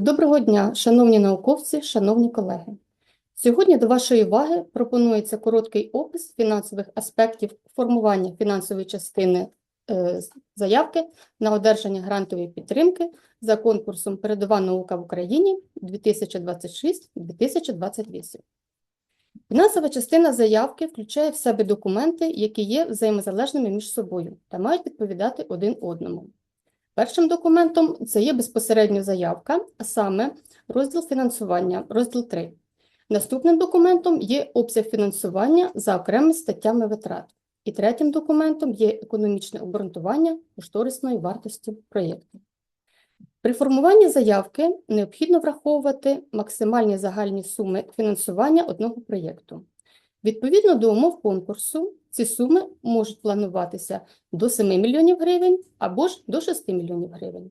Доброго дня, шановні науковці, шановні колеги. Сьогодні до вашої уваги пропонується короткий опис фінансових аспектів формування фінансової частини е, заявки на одержання грантової підтримки за конкурсом Передова наука в Україні 2026-2028. Фінансова частина заявки включає в себе документи, які є взаємозалежними між собою та мають відповідати один одному. Першим документом це є безпосередньо заявка, а саме розділ фінансування, розділ 3. Наступним документом є обсяг фінансування за окремими статтями витрат. І третім документом є економічне обґрунтування кошторисної вартості проєкту. При формуванні заявки необхідно враховувати максимальні загальні суми фінансування одного проєкту. Відповідно до умов конкурсу, ці суми можуть плануватися до 7 мільйонів гривень або ж до 6 мільйонів гривень.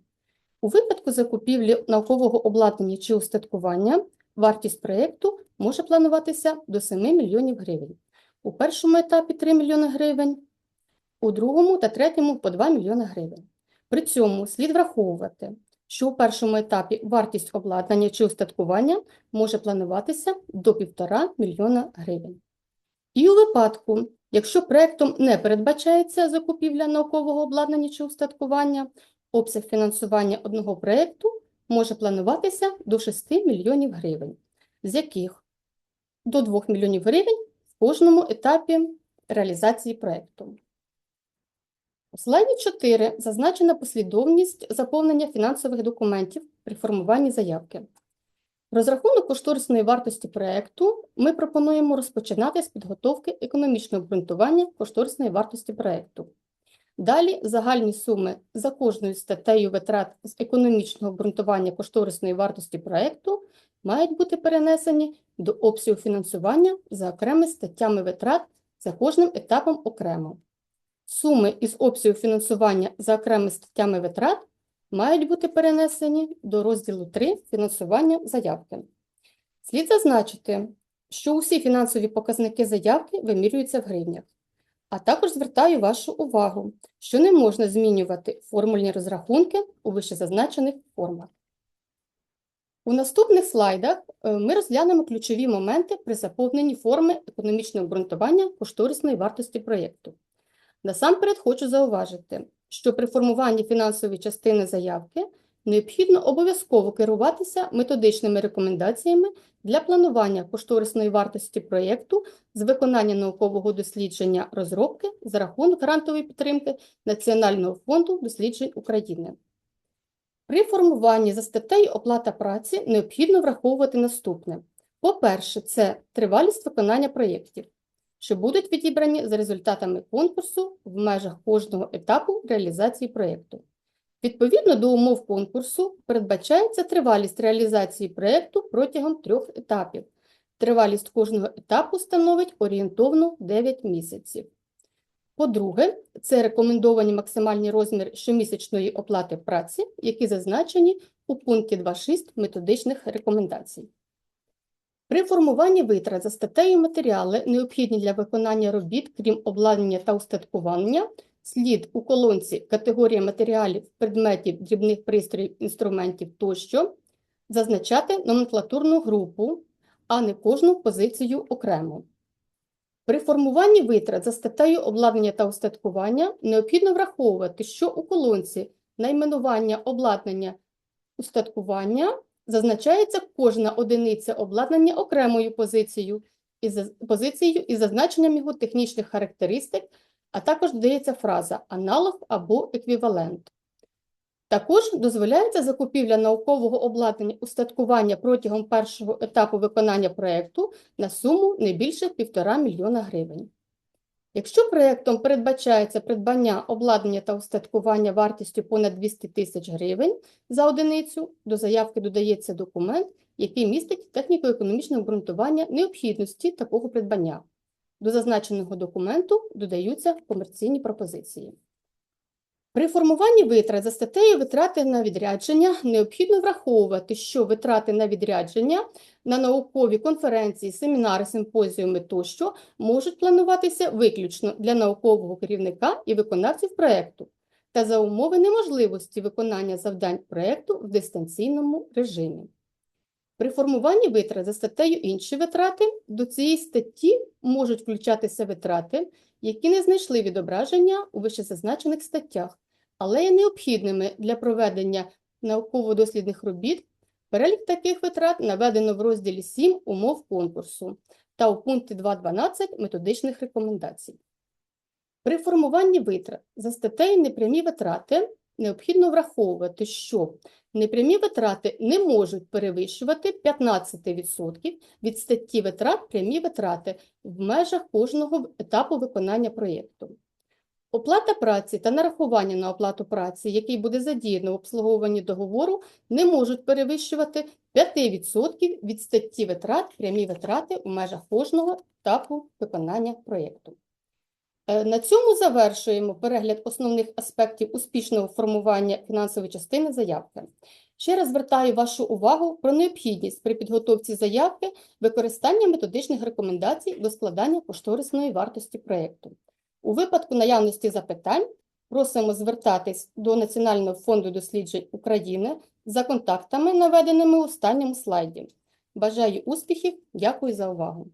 У випадку закупівлі наукового обладнання чи устаткування вартість проєкту може плануватися до 7 мільйонів гривень. У першому етапі 3 мільйони гривень, у другому та третьому по 2 мільйони гривень. При цьому слід враховувати, що у першому етапі вартість обладнання чи устаткування може плануватися до 1,5 мільйона гривень. І у випадку, якщо проектом не передбачається закупівля наукового обладнання чи устаткування, обсяг фінансування одного проекту може плануватися до 6 мільйонів гривень, з яких до 2 мільйонів гривень в кожному етапі реалізації проекту. У слайді 4 зазначена послідовність заповнення фінансових документів при формуванні заявки. Розрахунок кошторисної вартості проекту ми пропонуємо розпочинати з підготовки економічного обґрунтування кошторисної вартості проекту. Далі загальні суми за кожною статтею витрат з економічного обґрунтування кошторисної вартості проекту мають бути перенесені до обсягу фінансування за окремими статтями витрат за кожним етапом окремо. Суми із обсягу фінансування за окремими статтями витрат мають бути перенесені до розділу 3 фінансування заявки. Слід зазначити, що усі фінансові показники заявки вимірюються в гривнях. А також звертаю вашу увагу, що не можна змінювати формульні розрахунки у вищезазначених формах. У наступних слайдах е, ми розглянемо ключові моменти при заповненні форми економічного обґрунтування кошторисної вартості проєкту. Насамперед хочу зауважити, що при формуванні фінансової частини заявки необхідно обов'язково керуватися методичними рекомендаціями для планування кошторисної вартості проєкту з виконання наукового дослідження розробки за рахунок грантової підтримки Національного фонду досліджень України. При формуванні за статтею оплата праці необхідно враховувати наступне. По-перше, це тривалість виконання проєктів що будуть відібрані за результатами конкурсу в межах кожного етапу реалізації проєкту. Відповідно до умов конкурсу передбачається тривалість реалізації проєкту протягом трьох етапів. Тривалість кожного етапу становить орієнтовно 9 місяців. По-друге, це рекомендовані максимальні розміри щомісячної оплати праці, які зазначені у пункті 2.6 методичних рекомендацій. При формуванні витрат за статтею матеріали, необхідні для виконання робіт, крім обладнання та устаткування, слід у колонці категорія матеріалів, предметів, дрібних пристроїв, інструментів тощо зазначати номенклатурну групу, а не кожну позицію окремо. При формуванні витрат за статтею обладнання та устаткування необхідно враховувати, що у колонці найменування обладнання устаткування зазначається кожна одиниця обладнання окремою позицією із позицією із зазначенням його технічних характеристик, а також додається фраза аналог або еквівалент. Також дозволяється закупівля наукового обладнання устаткування протягом першого етапу виконання проєкту на суму не більше 1,5 мільйона гривень. Якщо проєктом передбачається придбання обладнання та устаткування вартістю понад 200 тисяч гривень за одиницю, до заявки додається документ, який містить техніко-економічне обґрунтування необхідності такого придбання. До зазначеного документу додаються комерційні пропозиції. При формуванні витрат за статтею витрати на відрядження необхідно враховувати, що витрати на відрядження на наукові конференції, семінари, симпозіуми тощо можуть плануватися виключно для наукового керівника і виконавців проєкту, та за умови неможливості виконання завдань проєкту в дистанційному режимі. При формуванні витрат за статтею інші витрати до цієї статті можуть включатися витрати, які не знайшли відображення у вищезазначених статтях, але є необхідними для проведення науково-дослідних робіт. Перелік таких витрат наведено в розділі 7 умов конкурсу та у пункті 2.12 методичних рекомендацій. При формуванні витрат за статтею непрямі витрати необхідно враховувати, що непрямі витрати не можуть перевищувати 15% від статті витрат прямі витрати в межах кожного етапу виконання проєкту. Оплата праці та нарахування на оплату праці, який буде задіяно в обслуговуванні договору, не можуть перевищувати 5% від статті витрат прямі витрати у межах кожного етапу виконання проєкту. Е, На цьому завершуємо перегляд основних аспектів успішного формування фінансової частини заявки. Ще раз звертаю вашу увагу про необхідність при підготовці заявки використання методичних рекомендацій до складання кошторисної вартості проєкту. У випадку наявності запитань просимо звертатись до Національного фонду досліджень України за контактами, наведеними у останньому слайді. Бажаю успіхів, дякую за увагу.